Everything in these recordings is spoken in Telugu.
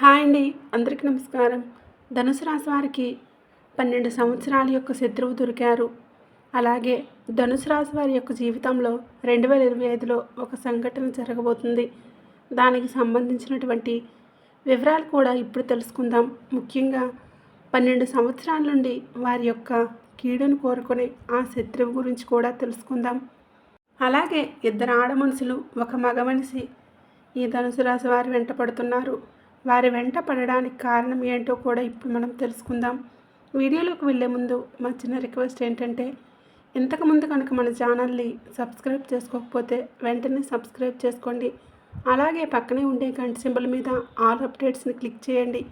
హాయ్ అండి. అందరికీ నమస్కారం. ధనుసు రాశి వారికి పన్నెండు సంవత్సరాల యొక్క శత్రువు దొరికారు. అలాగే ధనుసు రాశి వారి యొక్క జీవితంలో రెండు వేల ఇరవై ఐదులో ఒక సంఘటన జరగబోతుంది. దానికి సంబంధించినటువంటి వివరాలు కూడా ఇప్పుడు తెలుసుకుందాం. ముఖ్యంగా పన్నెండు సంవత్సరాల నుండి వారి యొక్క కీడును కోరుకునే ఆ శత్రువు గురించి కూడా తెలుసుకుందాం. అలాగే ఇద్దరు ఆడ మనుషులు ఒక మగ మనిషి ఈ ధనుసు రాశి వారి వెంట పడుతున్నారు. వారి వెంట పడడానికి కారణం ఏంటో కూడా ఇప్పుడు మనం తెలుసుకుందాం. వీడియోలోకి వెళ్ళే ముందు మా చిన్న రిక్వెస్ట్ ఏంటంటే ఇంతకుముందు కనుక మన ఛానల్ని సబ్స్క్రైబ్ చేసుకోకపోతే వెంటనే సబ్స్క్రైబ్ చేసుకోండి. అలాగే పక్కనే ఉండే గంట సింబల్ మీద ఆల్ అప్డేట్స్ని క్లిక్ చేయండి.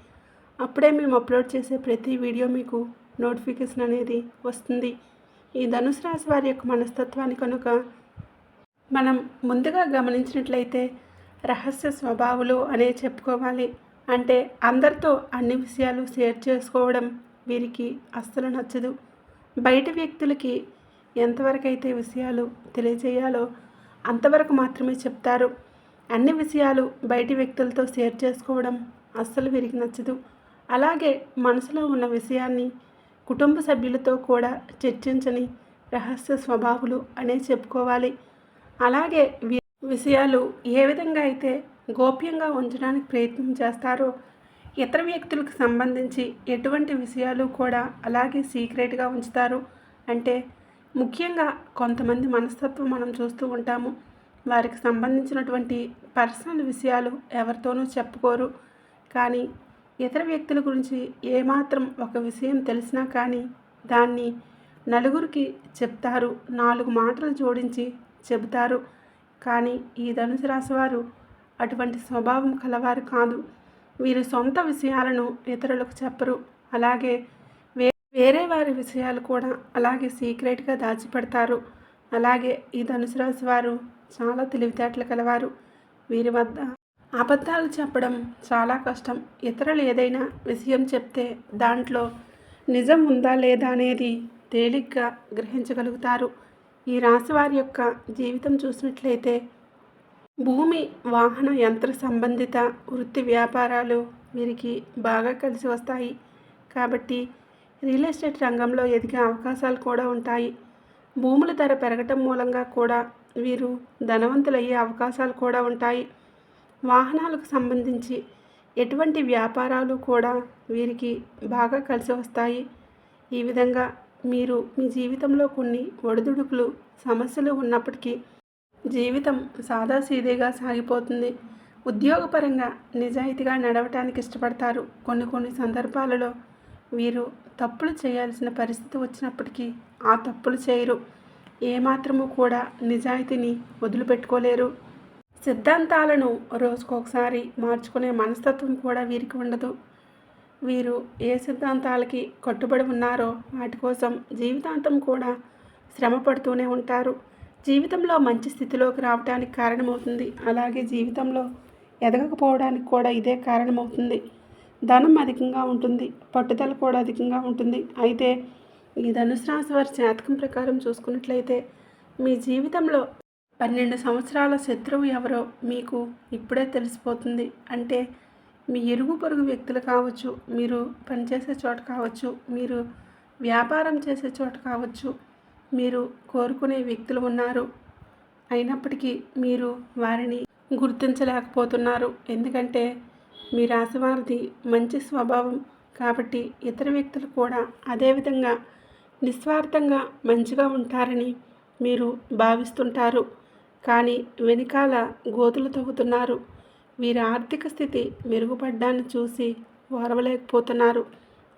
అప్పుడే మేము అప్లోడ్ చేసే ప్రతి వీడియో మీకు నోటిఫికేషన్ అనేది వస్తుంది. ఈ ధనుసు రాశి వారి యొక్క మనస్తత్వాన్ని కనుక మనం ముందుగా గమనించినట్లయితే రహస్య స్వభావులు అనే చెప్పుకోవాలి. అంటే అందరితో అన్ని విషయాలు షేర్ చేసుకోవడం వీరికి అస్సలు నచ్చదు. బయట వ్యక్తులకి ఎంతవరకు అయితే విషయాలు తెలియజేయాలో అంతవరకు మాత్రమే చెప్తారు. అన్ని విషయాలు బయటి వ్యక్తులతో షేర్ చేసుకోవడం అస్సలు వీరికి నచ్చదు. అలాగే మనసులో ఉన్న విషయాన్ని కుటుంబ సభ్యులతో కూడా చర్చించని రహస్య స్వభావులు అనే చెప్పుకోవాలి. అలాగే వి- విషయాలు ఏ విధంగా అయితే గోప్యంగా ఉంచడానికి ప్రయత్నం చేస్తారో? ఇతర వ్యక్తులకు సంబంధించి ఎటువంటి విషయాలు కూడా అలాగే సీక్రెట్గా ఉంచుతారు? అంటే ముఖ్యంగా కొంతమంది మనస్తత్వం మనం చూస్తూ ఉంటాము. వారికి సంబంధించినటువంటి పర్సనల్ విషయాలు ఎవరితోనూ చెప్పుకోరు. కానీ ఇతర వ్యక్తుల గురించి ఏమాత్రం ఒక విషయం తెలిసినా కానీ దాన్ని నలుగురికి చెప్తారు నాలుగు మాటలు జోడించి చెబుతారు. కానీ ఈ ధనుసు రాశి వారు అటువంటి స్వభావం కలవారు కాదు. వీరు సొంత విషయాలను ఇతరులకు చెప్పరు. అలాగే వే వేరే వారి విషయాలు కూడా అలాగే సీక్రెట్గా దాచిపెడతారు. అలాగే ఈ ధనుసు రాశి వారు చాలా తెలివితేటలు కలవారు. వీరి వద్ద అబద్ధాలు చెప్పడం చాలా కష్టం. ఇతరులు ఏదైనా విషయం చెప్తే దాంట్లో నిజం ఉందా లేదా అనేది తేలిగ్గా గ్రహించగలుగుతారు. ఈ రాశి వారి యొక్క జీవితం చూసినట్లయితే భూమి వాహన యంత్ర సంబంధిత వృత్తి వ్యాపారాలు వీరికి బాగా కలిసి వస్తాయి. కాబట్టి రియల్ ఎస్టేట్ రంగంలో ఎదిగే అవకాశాలు కూడా ఉంటాయి. భూముల ధర పెరగటం మూలంగా కూడా వీరు ధనవంతులయ్యే అవకాశాలు కూడా ఉంటాయి. వాహనాలకు సంబంధించి ఎటువంటి వ్యాపారాలు కూడా వీరికి బాగా కలిసి వస్తాయి. ఈ విధంగా మీరు మీ జీవితంలో కొన్ని ఒడిదుడుకులు సమస్యలు ఉన్నప్పటికీ జీవితం సాదాసీదేగా సాగిపోతుంది. ఉద్యోగపరంగా నిజాయితీగా నడవటానికి ఇష్టపడతారు. కొన్ని కొన్ని సందర్భాలలో వీరు తప్పులు చేయాల్సిన పరిస్థితి వచ్చినప్పటికీ ఆ తప్పులు చేయరు. ఏమాత్రము కూడా నిజాయితీని వదిలిపెట్టుకోలేరు. సిద్ధాంతాలను రోజుకొకసారి మార్చుకునే మనస్తత్వం కూడా వీరికి ఉండదు. వీరు ఏ సిద్ధాంతాలకి కట్టుబడి ఉన్నారో వాటి కోసం జీవితాంతం కూడా శ్రమ పడుతూనే ఉంటారు. జీవితంలో మంచి స్థితిలోకి రావడానికి కారణమవుతుంది. అలాగే జీవితంలో ఎదగకపోవడానికి కూడా ఇదే కారణమవుతుంది. ధనం అధికంగా ఉంటుంది. పట్టుదల కూడా అధికంగా ఉంటుంది. అయితే ఈ ధనుసు రాశి వారి జాతకం ప్రకారం చూసుకున్నట్లయితే మీ జీవితంలో పన్నెండు సంవత్సరాల శత్రువు ఎవరో మీకు ఇప్పుడే తెలిసిపోతుంది. అంటే మీ ఇరుగు పొరుగు వ్యక్తులు కావచ్చు మీరు పనిచేసే చోట కావచ్చు మీరు వ్యాపారం చేసే చోట కావచ్చు మీరు కోరుకునే వ్యక్తులు ఉన్నారు. అయినప్పటికీ మీరు వారిని గుర్తించలేకపోతున్నారు. ఎందుకంటే మీ రాశివారిది మంచి స్వభావం కాబట్టి ఇతర వ్యక్తులు కూడా అదేవిధంగా నిస్వార్థంగా మంచిగా ఉంటారని మీరు భావిస్తుంటారు. కానీ వెనకాల గోతులు తవ్వుతున్నారు. వీరి ఆర్థిక స్థితి మెరుగుపడ్డాన్ని చూసి ఓర్వలేకపోతున్నారు.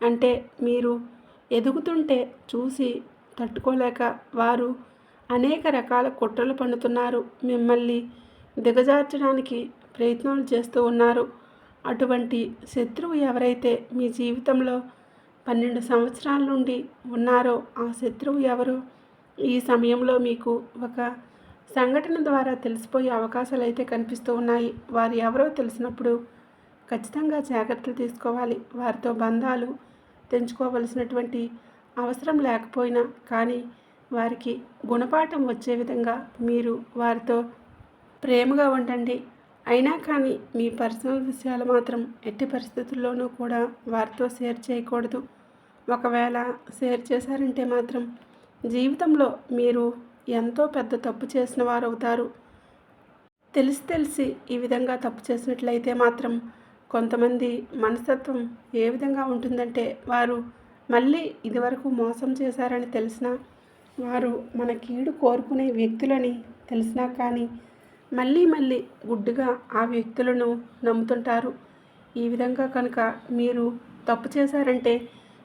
అంటే మీరు ఎదుగుతుంటే చూసి తట్టుకోలేక వారు అనేక రకాల కుట్రలు పన్నుతున్నారు. మిమ్మల్ని దిగజార్చడానికి ప్రయత్నాలు చేస్తూ ఉన్నారు. అటువంటి శత్రువు ఎవరైతే మీ జీవితంలో పన్నెండు సంవత్సరాల నుండి ఉన్నారో ఆ శత్రువు ఎవరు? ఈ సమయంలో మీకు ఒక సంఘటన ద్వారా తెలిసిపోయే అవకాశాలు అయితే కనిపిస్తూ ఉన్నాయి. వారు ఎవరో తెలిసినప్పుడు ఖచ్చితంగా జాగ్రత్తలు తీసుకోవాలి. వారితో బంధాలు తెంచుకోవలసినటువంటి అవసరం లేకపోయినా కానీ వారికి గుణపాఠం వచ్చే విధంగా మీరు వారితో ప్రేమగా ఉండండి. అయినా కానీ మీ పర్సనల్ విషయాలు మాత్రం ఎట్టి పరిస్థితుల్లోనూ కూడా వారితో షేర్ చేయకూడదు. ఒకవేళ షేర్ చేశారంటే మాత్రం జీవితంలో మీరు ఎంతో పెద్ద తప్పు చేసిన వారు అవుతారు తెలిసి తెలిసి ఈ విధంగా తప్పు చేసినట్లయితే మాత్రం కొంతమంది మనస్తత్వం ఏ విధంగా ఉంటుందంటే వారు మళ్ళీ ఇదివరకు మోసం చేశారని తెలిసినా వారు మన కీడు కోరుకునే వ్యక్తులని తెలిసినా కానీ మళ్ళీ మళ్ళీ గుడ్డుగా ఆ వ్యక్తులను నమ్ముతుంటారు. ఈ విధంగా కనుక మీరు తప్పు చేశారంటే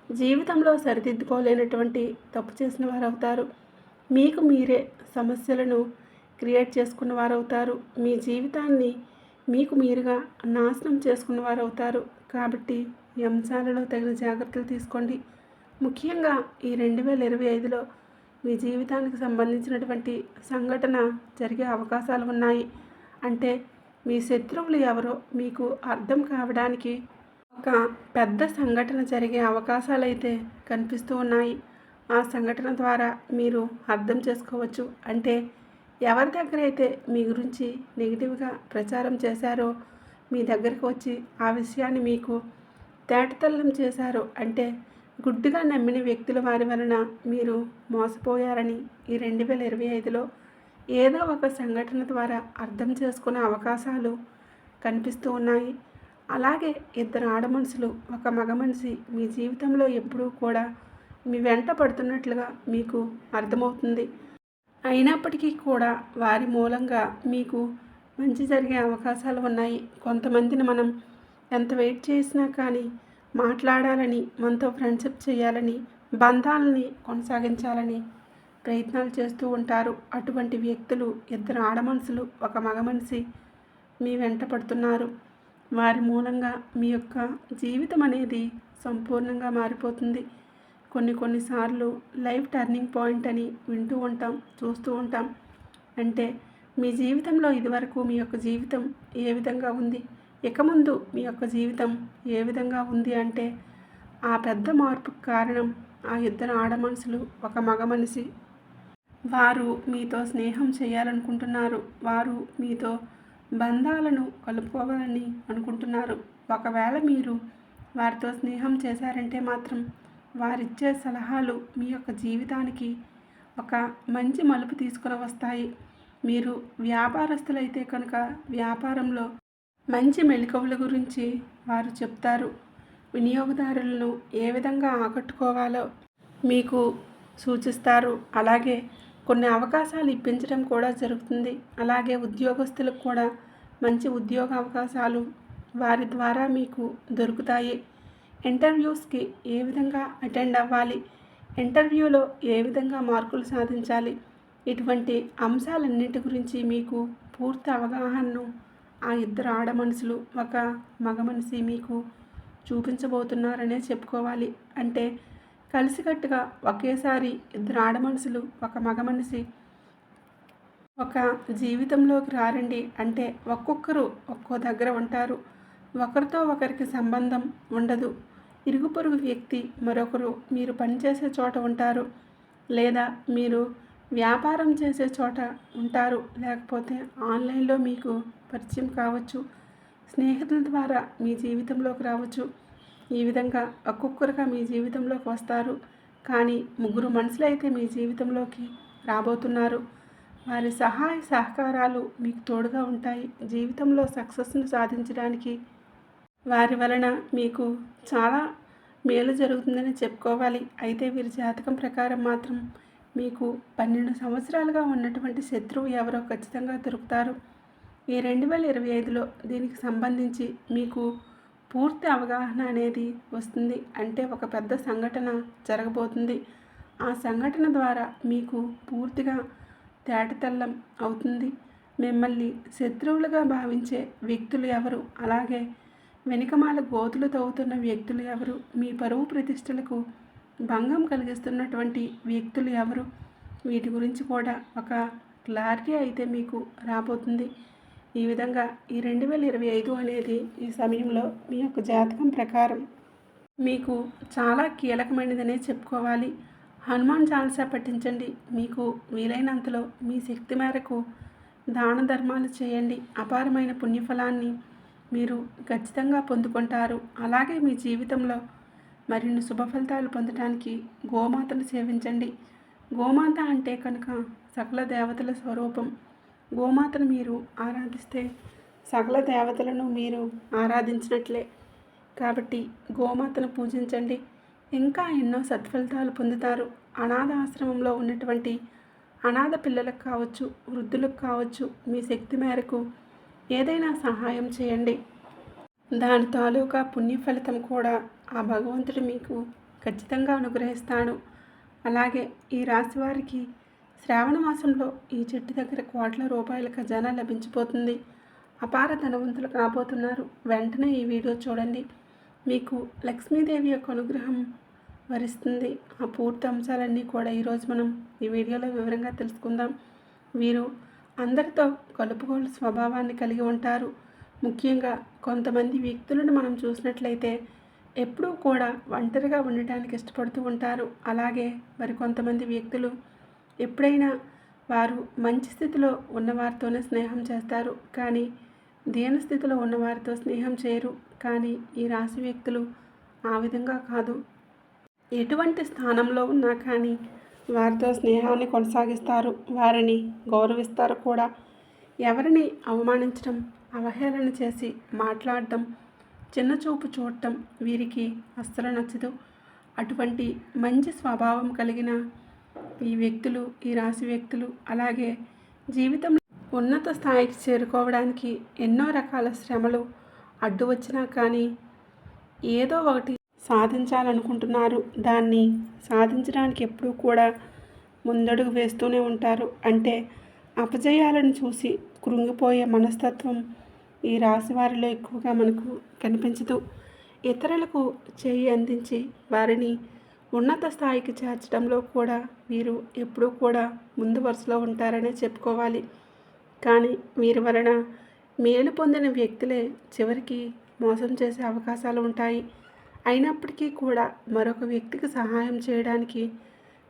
జీవితంలో సరిదిద్దుకోలేనటువంటి తప్పు చేసిన వారు అవుతారు మీకు మీరే సమస్యలను క్రియేట్ చేసుకున్న వారు అవుతారు మీ జీవితాన్ని మీకు మీరుగా నాశనం చేసుకున్న వారు అవుతారు కాబట్టి ఈ అంశాలలో తగిన జాగ్రత్తలు తీసుకోండి. ముఖ్యంగా ఈ రెండు వేల ఇరవై ఐదులో మీ జీవితానికి సంబంధించినటువంటి సంఘటన జరిగే అవకాశాలు ఉన్నాయి. అంటే మీ శత్రువులు ఎవరో మీకు అర్థం కావడానికి ఒక పెద్ద సంఘటన జరిగే అవకాశాలు అయితే కనిపిస్తూ ఉన్నాయి. ఆ సంఘటన ద్వారా మీరు అర్థం చేసుకోవచ్చు. అంటే ఎవరి దగ్గర అయితే మీ గురించి నెగిటివ్గా ప్రచారం చేశారో మీ దగ్గరకు వచ్చి ఆ విషయాన్ని మీకు తేటతల్లం చేశారు. అంటే గుడ్డుగా నమ్మిన వ్యక్తుల వారి వలన మీరు మోసపోయారని ఈ రెండు వేల ఇరవై ఐదులో ఏదో ఒక సంఘటన ద్వారా అర్థం చేసుకునే అవకాశాలు కనిపిస్తూ ఉన్నాయి. అలాగే ఇద్దరు ఆడ మనుషులు ఒక మగ మనిషి మీ జీవితంలో ఎప్పుడూ కూడా మీ వెంట పడుతున్నట్లుగా మీకు అర్థమవుతుంది. అయినప్పటికీ కూడా వారి మూలంగా మీకు మంచి జరిగే అవకాశాలు ఉన్నాయి. కొంతమందిని మనం ఎంత వెయిట్ చేసినా కానీ మాట్లాడాలని మనతో ఫ్రెండ్షిప్ చేయాలని బంధాలని కొనసాగించాలని ప్రయత్నాలు చేస్తూ ఉంటారు. అటువంటి వ్యక్తులు ఇద్దరు ఆడమనుషులు ఒక మగ మనిషి మీ వెంట పడుతున్నారు. వారి మూలంగా మీ యొక్క జీవితం అనేది సంపూర్ణంగా మారిపోతుంది. కొన్ని కొన్నిసార్లు లైఫ్ టర్నింగ్ పాయింట్ అని వింటూ ఉంటాం చూస్తూ ఉంటాం. అంటే మీ జీవితంలో ఇదివరకు మీ యొక్క జీవితం ఏ విధంగా ఉంది? ఇక ముందు మీ యొక్క జీవితం ఏ విధంగా ఉంది అంటే ఆ పెద్ద మార్పుకు కారణం ఆ ఇద్దరు ఆడ మనుషులు ఒక మగ మనిషి. వారు మీతో స్నేహం చేయాలనుకుంటున్నారు. వారు మీతో బంధాలను కలుపుకోవాలని అనుకుంటున్నారు. ఒకవేళ మీరు వారితో స్నేహం చేశారంటే మాత్రం వారిచ్చే సలహాలు మీ యొక్క జీవితానికి ఒక మంచి మలుపు తీసుకుని వస్తాయి. మీరు వ్యాపారస్తులైతే కనుక వ్యాపారంలో మంచి మెళకువల గురించి వారు చెప్తారు. వినియోగదారులను ఏ విధంగా ఆకట్టుకోవాలో మీకు సూచిస్తారు. అలాగే కొన్ని అవకాశాలు ఇప్పించడం కూడా జరుగుతుంది. అలాగే ఉద్యోగస్తులకు కూడా మంచి ఉద్యోగ అవకాశాలు వారి ద్వారా మీకు దొరుకుతాయి. ఇంటర్వ్యూస్కి ఏ విధంగా అటెండ్ అవ్వాలి? ఇంటర్వ్యూలో ఏ విధంగా మార్కులు సాధించాలి? ఇటువంటి అంశాలన్నిటి గురించి మీకు పూర్తి అవగాహనను ఆ ఇద్దరు ఆడ మనుషులు ఒక మగ మనిషి మీకు చూపించబోతున్నారనే చెప్పుకోవాలి. అంటే కలిసికట్టుగా ఒకేసారి ఇద్దరు ఆడ మనుషులు ఒక మగ మనిషి ఒక జీవితంలోకి రారండి. అంటే ఒక్కొక్కరు ఒక్కో దగ్గర ఉంటారు. ఒకరితో ఒకరికి సంబంధం ఉండదు. ఇరుగు పొరుగు వ్యక్తి మరొకరు మీరు పనిచేసే చోట ఉంటారు. లేదా మీరు వ్యాపారం చేసే చోట ఉంటారు. లేకపోతే ఆన్లైన్లో మీకు పరిచయం కావచ్చు స్నేహితుల ద్వారా మీ జీవితంలోకి రావచ్చు. ఈ విధంగా ఒక్కొక్కరుగా మీ జీవితంలోకి వస్తారు. కానీ ముగ్గురు మనుషులు అయితే మీ జీవితంలోకి రాబోతున్నారు. వారి సహాయ సహకారాలు మీకు తోడుగా ఉంటాయి. జీవితంలో సక్సెస్ను సాధించడానికి వారి వలన మీకు చాలా మేలు జరుగుతుందని చెప్పుకోవాలి. అయితే వీరి జాతకం ప్రకారం మాత్రం మీకు పన్నెండు సంవత్సరాలుగా ఉన్నటువంటి శత్రువు ఎవరో ఖచ్చితంగా దొరుకుతారు. ఈ రెండు వేల ఇరవై ఐదులో దీనికి సంబంధించి మీకు పూర్తి అవగాహన అనేది వస్తుంది. అంటే ఒక పెద్ద సంఘటన జరగబోతుంది. ఆ సంఘటన ద్వారా మీకు పూర్తిగా తేటతెల్లం అవుతుంది. మిమ్మల్ని శత్రువులుగా భావించే వ్యక్తులు ఎవరు? అలాగే వెనుకమాల గోతులు తవ్వుతున్న వ్యక్తులు ఎవరు? మీ పరువు ప్రతిష్టలకు భంగం కలిగిస్తున్నటువంటి వ్యక్తులు ఎవరు? వీటి గురించి కూడా ఒక క్లారిటీ అయితే మీకు రాబోతుంది. ఈ విధంగా ఈ రెండు వేల ఇరవై ఐదు అనేది ఈ సమయంలో మీ యొక్క జాతకం ప్రకారం మీకు చాలా కీలకమైనదనే చెప్పుకోవాలి. హనుమాన్ చాలీసా పఠించండి. మీకు వీలైనంతలో మీ శక్తి మేరకు దాన ధర్మాలు చేయండి. అపారమైన పుణ్యఫలాన్ని మీరు ఖచ్చితంగా పొందుకుంటారు. అలాగే మీ జీవితంలో మరిన్ని శుభ ఫలితాలు పొందడానికి గోమాతను సేవించండి. గోమాత అంటే కనుక సకల దేవతల స్వరూపం. గోమాతను మీరు ఆరాధిస్తే సకల దేవతలను మీరు ఆరాధించినట్లే. కాబట్టి గోమాతను పూజించండి. ఇంకా ఎన్నో సత్ఫలితాలు పొందుతారు. అనాథ ఆశ్రమంలో ఉన్నటువంటి అనాథ పిల్లలకు కావచ్చు వృద్ధులకు కావచ్చు మీ శక్తి మేరకు ఏదైనా సహాయం చేయండి. దాని తాలూకా పుణ్య ఫలితం కూడా ఆ భగవంతుడు మీకు ఖచ్చితంగా అనుగ్రహిస్తాడు. అలాగే ఈ రాశి వారికి శ్రావణ మాసంలో ఈ చెట్టు దగ్గర కోట్ల రూపాయల ఖజానా లభించిపోతుంది. అపార ధనవంతులు కాబోతున్నారు వెంటనే ఈ వీడియో చూడండి. మీకు లక్ష్మీదేవి యొక్క అనుగ్రహం వరిస్తుంది. ఆ పూర్తి అంశాలన్నీ కూడా ఈరోజు మనం ఈ వీడియోలో వివరంగా తెలుసుకుందాం. వీరు అందరితో కలుపుకోలు స్వభావాన్ని కలిగి ఉంటారు. ముఖ్యంగా కొంతమంది వ్యక్తులను మనం చూసినట్లయితే ఎప్పుడూ కూడా ఒంటరిగా ఉండటానికి ఇష్టపడుతూ ఉంటారు. అలాగే మరి కొంతమంది వ్యక్తులు ఎప్పుడైనా వారు మంచి స్థితిలో ఉన్నవారితోనే స్నేహం చేస్తారు. కానీ దీన స్థితిలో ఉన్నవారితో స్నేహం చేయరు. కానీ ఈ రాశి వ్యక్తులు ఆ విధంగా కాదు. ఎటువంటి స్థానంలో ఉన్నా కానీ వారితో స్నేహాన్ని కొనసాగిస్తారు. వారిని గౌరవిస్తారు కూడా. ఎవరిని అవమానించడం అవహేళన చేసి మాట్లాడటం చిన్నచూపు చూడటం వీరికి అస్సలు నచ్చదు. అటువంటి మంచి స్వభావం కలిగిన ఈ వ్యక్తులు ఈ రాశి వ్యక్తులు అలాగే జీవితంలో ఉన్నత స్థాయికి చేరుకోవడానికి ఎన్నో రకాల శ్రమలు అడ్డు వచ్చినా కానీ ఏదో ఒకటి సాధించాలనుకుంటున్నారు. దాన్ని సాధించడానికి ఎప్పుడూ కూడా ముందడుగు వేస్తూనే ఉంటారు. అంటే అపజయాలను చూసి కృంగిపోయే మనస్తత్వం ఈ రాశి వారిలో ఎక్కువగా మనకు కనిపించదు. ఇతరులకు చేయి అందించి వారిని ఉన్నత స్థాయికి చేర్చడంలో కూడా మీరు ఎప్పుడూ కూడా ముందు వరుసలో ఉంటారనే చెప్పుకోవాలి. కానీ వీరి వలన మేలు పొందిన వ్యక్తులే చివరికి మోసం చేసే అవకాశాలు ఉంటాయి. అయినప్పటికీ కూడా మరొక వ్యక్తికి సహాయం చేయడానికి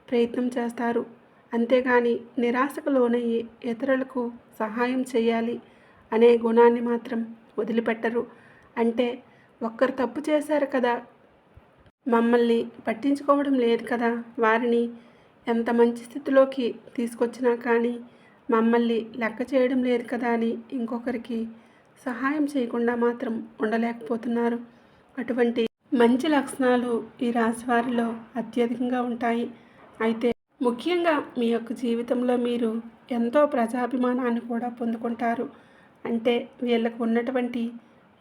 ప్రయత్నం చేస్తారు. అంతేగాని నిరాశకు లోనయ్యి ఇతరులకు సహాయం చేయాలి అనే గుణాన్ని మాత్రం వదిలిపెట్టరు. అంటే ఒక్కరు తప్పు చేశారు కదా మమ్మల్ని పట్టించుకోవడం లేదు కదా. వారిని ఎంత మంచి స్థితిలోకి తీసుకొచ్చినా కానీ మమ్మల్ని లెక్క చేయడం లేదు కదా అని ఇంకొకరికి సహాయం చేయకుండా మాత్రం ఉండలేకపోతున్నారు. అటువంటి మంచి లక్షణాలు ఈ రాశి వారిలో అత్యధికంగా ఉంటాయి. అయితే ముఖ్యంగా మీ యొక్క జీవితంలో మీరు ఎంతో ప్రజాభిమానాన్ని కూడా పొందుకుంటారు. అంటే వీళ్ళకు ఉన్నటువంటి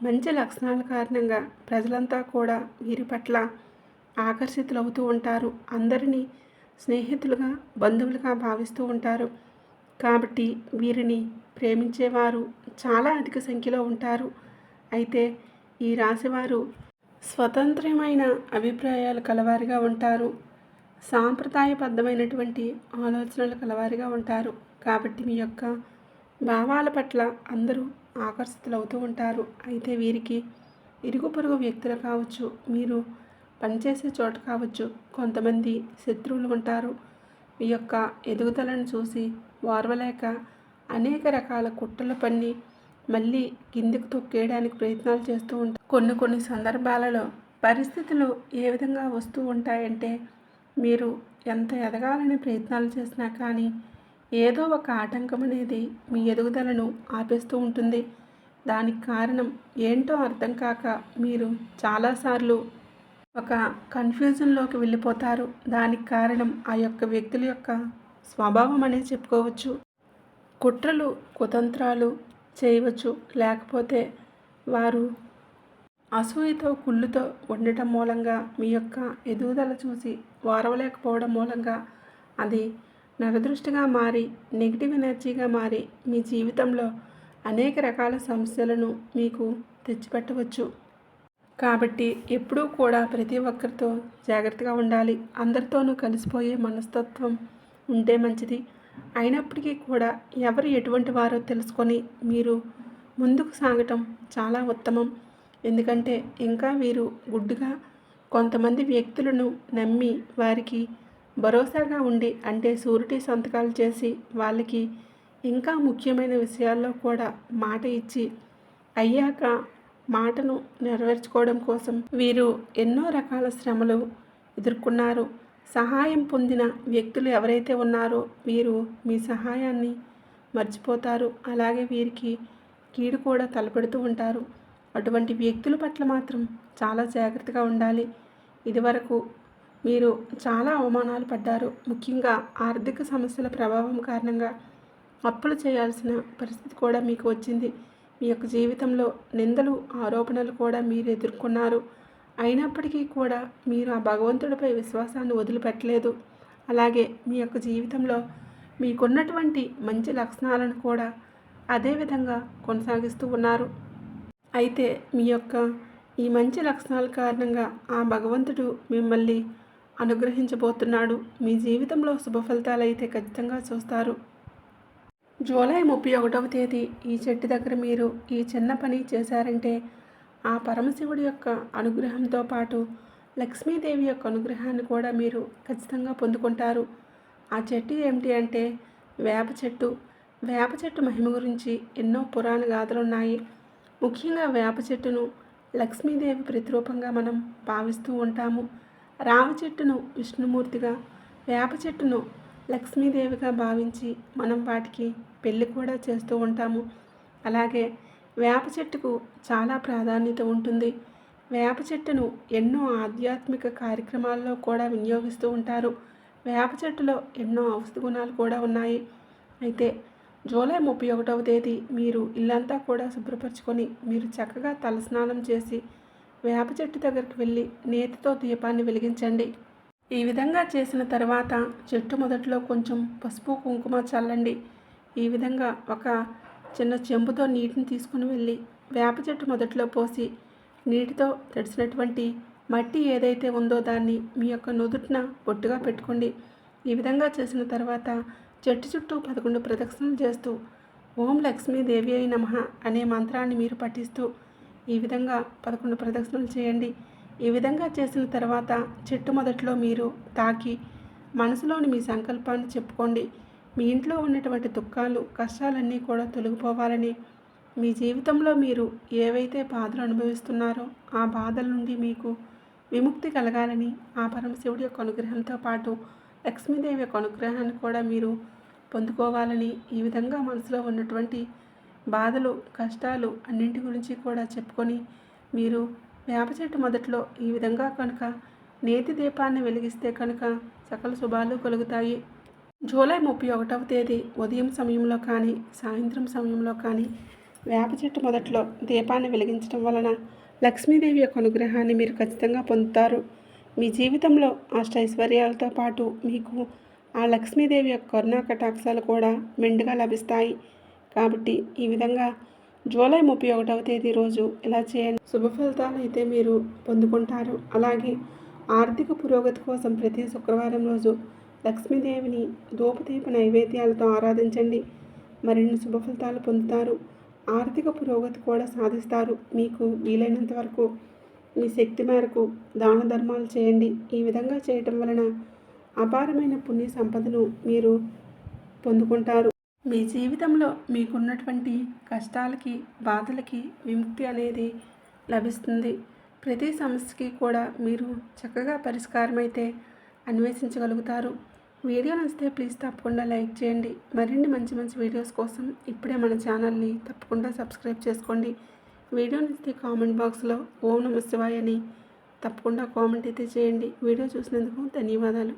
మంచి లక్షణాల కారణంగా ప్రజలంతా కూడా వీరి పట్ల ఆకర్షితులవుతూ ఉంటారు. అందరినీ స్నేహితులుగా బంధువులుగా భావిస్తూ ఉంటారు. కాబట్టి వీరిని ప్రేమించేవారు చాలా అధిక సంఖ్యలో ఉంటారు. అయితే ఈ రాశివారు స్వతంత్రమైన అభిప్రాయాలు కలవారిగా ఉంటారు. సాంప్రదాయబద్ధమైనటువంటి ఆలోచనలు కలవారిగా ఉంటారు. కాబట్టి మీ యొక్క భావాల పట్ల అందరూ ఆకర్షితులవుతూ ఉంటారు. అయితే వీరికి ఇరుగు పొరుగు వ్యక్తులు కావచ్చు. మీరు పనిచేసే చోట కావచ్చు. కొంతమంది శత్రువులు ఉంటారు. మీ యొక్క ఎదుగుదలను చూసి ఓర్వలేక అనేక రకాల కుట్రలు పన్ని మళ్ళీ కిందికి తొక్కేయడానికి ప్రయత్నాలు చేస్తూ ఉంటారు. కొన్ని కొన్ని సందర్భాలలో పరిస్థితులు ఏ విధంగా వస్తూ ఉంటాయంటే మీరు ఎంత ఎదగాలని ప్రయత్నాలు చేసినా కానీ ఏదో ఒక ఆటంకం అనేది మీ ఎదుగుదలను ఆపేస్తూ ఉంటుంది. దానికి కారణం ఏంటో అర్థం కాక మీరు చాలాసార్లు ఒక కన్ఫ్యూజన్లోకి వెళ్ళిపోతారు. దానికి కారణం ఆ యొక్క వ్యక్తుల యొక్క స్వభావం అనేది చెప్పుకోవచ్చు. కుట్రలు కుతంత్రాలు చేయవచ్చు. లేకపోతే వారు అసూయతో కుళ్ళుతో ఉండటం మూలంగా మీ యొక్క ఎదుగుదల చూసి వారవలేకపోవడం మూలంగా అది నరదృష్టిగా మారి నెగిటివ్ ఎనర్జీగా మారి మీ జీవితంలో అనేక రకాల సమస్యలను మీకు తెచ్చిపెట్టవచ్చు. కాబట్టి ఎప్పుడూ కూడా ప్రతి ఒక్కరితో జాగ్రత్తగా ఉండాలి. అందరితోనూ కలిసిపోయే మనస్తత్వం ఉంటే మంచిది. అయినప్పటికీ కూడా ఎవరు ఎటువంటి వారో తెలుసుకొని మీరు ముందుకు సాగటం చాలా ఉత్తమం. ఎందుకంటే ఇంకా వీరు గుడ్డుగా కొంతమంది వ్యక్తులను నమ్మి వారికి భరోసాగా ఉండి అంటే సూరిటీ సంతకాలు చేసి వాళ్ళకి ఇంకా ముఖ్యమైన విషయాల్లో కూడా మాట ఇచ్చి అయ్యాక మాటను నెరవేర్చుకోవడం కోసం వీరు ఎన్నో రకాల శ్రమలు ఎదుర్కొన్నారు. సహాయం పొందిన వ్యక్తులు ఎవరైతే ఉన్నారో వీరు మీ సహాయాన్ని మర్చిపోతారు. అలాగే వీరికి కీడు కూడా తలపెడుతూ ఉంటారు. అటువంటి వ్యక్తుల పట్ల మాత్రం చాలా జాగ్రత్తగా ఉండాలి. ఇదివరకు మీరు చాలా అవమానాలు పడ్డారు. ముఖ్యంగా ఆర్థిక సమస్యల ప్రభావం కారణంగా అప్పులు చేయాల్సిన పరిస్థితి కూడా మీకు వచ్చింది. మీ యొక్క జీవితంలో నిందలు ఆరోపణలు కూడా మీరు ఎదుర్కొన్నారు. అయినప్పటికీ కూడా మీరు ఆ భగవంతుడిపై విశ్వాసాన్ని వదిలిపెట్టలేదు. అలాగే మీ యొక్క జీవితంలో మీకున్నటువంటి మంచి లక్షణాలను కూడా అదేవిధంగా కొనసాగిస్తూ ఉన్నారు. అయితే మీ యొక్క ఈ మంచి లక్షణాల కారణంగా ఆ భగవంతుడు మిమ్మల్ని అనుగ్రహించబోతున్నాడు. మీ జీవితంలో శుభ ఫలితాలు అయితే ఖచ్చితంగా చూస్తారు. జూలై ముప్పై ఒకటవ తేదీ ఈ చెట్టు దగ్గర మీరు ఈ చిన్న పని చేశారంటే ఆ పరమశివుడి యొక్క అనుగ్రహంతో పాటు లక్ష్మీదేవి యొక్క అనుగ్రహాన్ని కూడా మీరు ఖచ్చితంగా పొందుకుంటారు. ఆ చెట్టు ఏమిటి అంటే వేప చెట్టు. వేప చెట్టు మహిమ గురించి ఎన్నో పురాణ గాథలు ఉన్నాయి ముఖ్యంగా వేప చెట్టును లక్ష్మీదేవి ప్రతిరూపంగా మనం భావిస్తూ ఉంటాము. రావి చెట్టును విష్ణుమూర్తిగా వేప చెట్టును లక్ష్మీదేవిగా భావించి మనం వాటికి పెళ్ళి కూడా చేస్తూ ఉంటాము. అలాగే వేప చెట్టుకు చాలా ప్రాధాన్యత ఉంటుంది. వేప చెట్టును ఎన్నో ఆధ్యాత్మిక కార్యక్రమాల్లో కూడా వినియోగిస్తూ ఉంటారు. వేప చెట్టులో ఎన్నో ఔషధ గుణాలు కూడా ఉన్నాయి. అయితే జూలై ముప్పై ఒకటవ తేదీ మీరు ఇల్లంతా కూడా శుభ్రపరచుకొని మీరు చక్కగా తలస్నానం చేసి వేప చెట్టు దగ్గరికి వెళ్ళి నేతితో దీపాన్ని వెలిగించండి. ఈ విధంగా చేసిన తర్వాత చెట్టు మొదట్లో కొంచెం పసుపు కుంకుమ చల్లండి. ఈ విధంగా ఒక చిన్న చెంబుతో నీటిని తీసుకుని వెళ్ళి వేప చెట్టు మొదట్లో పోసి నీటితో తడిసినటువంటి మట్టి ఏదైతే ఉందో దాన్ని మీ యొక్క నుదుటిన బొట్టుగా పెట్టుకోండి. ఈ విధంగా చేసిన తర్వాత చెట్టు చుట్టూ పదకొండు ప్రదక్షిణలు చేస్తూ ఓం లక్ష్మీదేవి అయి నమ అనే మంత్రాన్ని మీరు పఠిస్తూ ఈ విధంగా పదకొండు ప్రదక్షిణలు చేయండి. ఈ విధంగా చేసిన తర్వాత చెట్టు మొదట్లో మీరు తాకి మనసులోని మీ సంకల్పాన్ని చెప్పుకోండి. మీ ఇంట్లో ఉన్నటువంటి దుఃఖాలు కష్టాలన్నీ కూడా తొలగిపోవాలని మీ జీవితంలో మీరు ఏవైతే బాధలు అనుభవిస్తున్నారో ఆ బాధల నుండి మీకు విముక్తి కలగాలని ఆ పరమశివుడి యొక్క అనుగ్రహంతో పాటు లక్ష్మీదేవి యొక్క అనుగ్రహాన్ని కూడా మీరు పొందుకోవాలని ఈ విధంగా మనసులో ఉన్నటువంటి బాధలు కష్టాలు అన్నింటి గురించి కూడా చెప్పుకొని మీరు వేప చెట్టు మొదట్లో ఈ విధంగా కనుక నేతి దీపాన్ని వెలిగిస్తే కనుక సకల శుభాలు కలుగుతాయి. జూలై ముప్పై ఒకటవ తేదీ ఉదయం సమయంలో కానీ సాయంత్రం సమయంలో కానీ వేప చెట్టు మొదట్లో దీపాన్ని వెలిగించడం వలన లక్ష్మీదేవి యొక్క అనుగ్రహాన్ని మీరు ఖచ్చితంగా పొందుతారు. మీ జీవితంలో అష్టైశ్వర్యాలతో పాటు మీకు ఆ లక్ష్మీదేవి యొక్క కరుణా కటాక్షాలు కూడా మెండుగా లభిస్తాయి. కాబట్టి ఈ విధంగా జూలై ముప్పై ఒకటవ తేదీ రోజు ఇలా చేయండి. శుభ ఫలితాలు అయితే మీరు పొందుకుంటారు. అలాగే ఆర్థిక పురోగతి కోసం ప్రతి శుక్రవారం రోజు లక్ష్మీదేవిని ధూపదీప నైవేద్యాలతో ఆరాధించండి. మరిన్ని శుభ ఫలితాలు పొందుతారు. ఆర్థిక పురోగతి కూడా సాధిస్తారు. మీకు వీలైనంత వరకు మీ శక్తి మేరకు దాన ధర్మాలు చేయండి. ఈ విధంగా చేయటం వలన అపారమైన పుణ్య సంపదను మీరు పొందుకుంటారు. మీ జీవితంలో మీకున్నటువంటి కష్టాలకి బాధలకి విముక్తి అనేది లభిస్తుంది. ప్రతి సమస్యకి కూడా మీరు చక్కగా పరిష్కారం అయితే అన్వేషించగలుగుతారు. వీడియో నచ్చితే ప్లీజ్ తప్పకుండా లైక్ చేయండి. మరిన్ని మంచి మంచి వీడియోస్ కోసం ఇప్పుడే మన ఛానల్ని తప్పకుండా సబ్స్క్రైబ్ చేసుకోండి. వీడియో నచ్చితే కామెంట్ బాక్స్లో ఓం నమ శివాయ అని తప్పకుండా కామెంట్ అయితే చేయండి. వీడియో చూసినందుకు ధన్యవాదాలు.